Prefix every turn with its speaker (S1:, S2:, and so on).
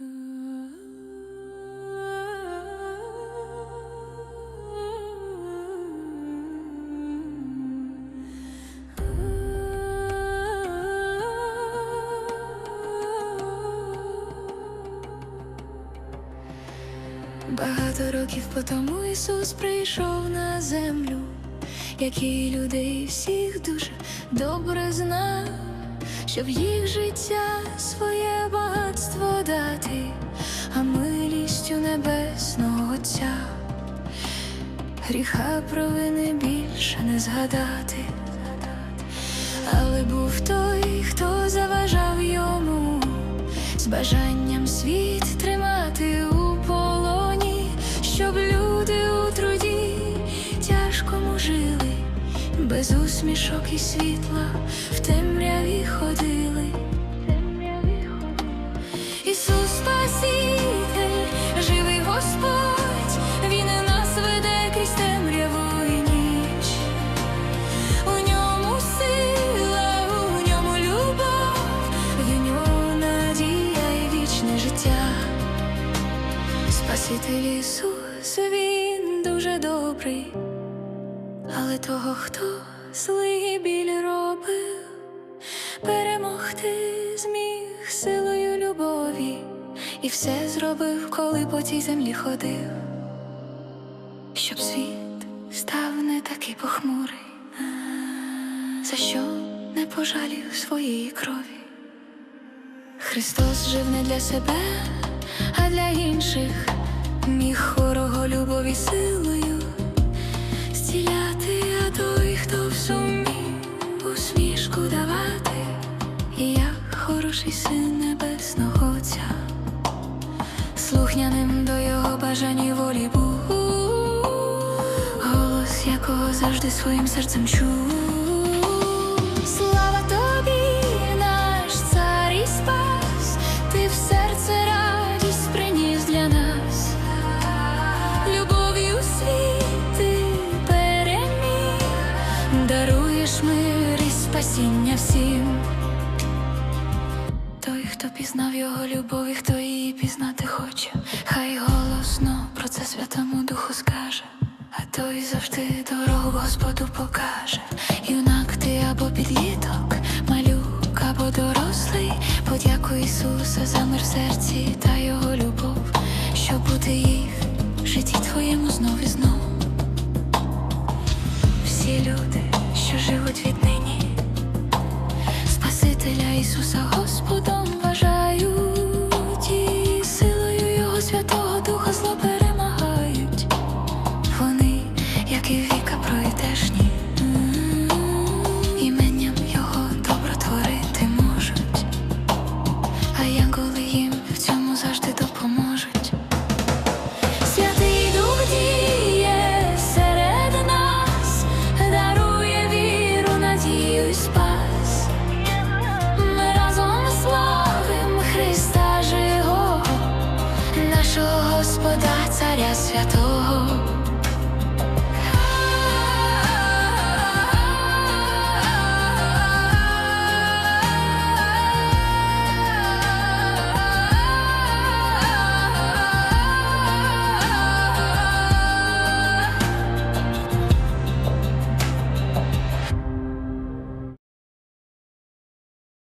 S1: Багато років по тому Ісус прийшов на землю, який людей всіх дуже добре знав, щоб їх життя своє дати, а милістю небесного Отця гріха провини більше не згадати. Але був той, хто заважав йому з бажанням світ тримати у полоні, щоб люди у труді тяжкому жили, без усмішок і світла в темряві ходили. Спаситель Ісус, Він дуже добрий, але того, хто злий біль робив, перемогти зміг силою любові, і все зробив, коли по цій землі ходив, щоб світ став не такий похмурий за що не пожалів своєї крові. Христос жив не для себе, а для інших, міг хорого любові силою зціляти, а той, хто всумів усмішку давати, і як хороший син небесного Отця, слухняним до його бажань і волі був, голос якого завжди своїм серцем чув. Спасіння всім. Той, хто пізнав його любов і хто її пізнати хоче, хай голосно про це святому духу скаже, а той завжди дорогу Господу покаже. Юнак ти або підліток, малюк або дорослий, подякуй Ісуса за мир в серці та його любов, щоб бути їх в житті твоєму знов і знов. Всі люди, що живуть віднині, Василя Ісуса Господом вважають, і силою Його Святого Духа зло перемагають. Вони, як і віка проявляють. свято.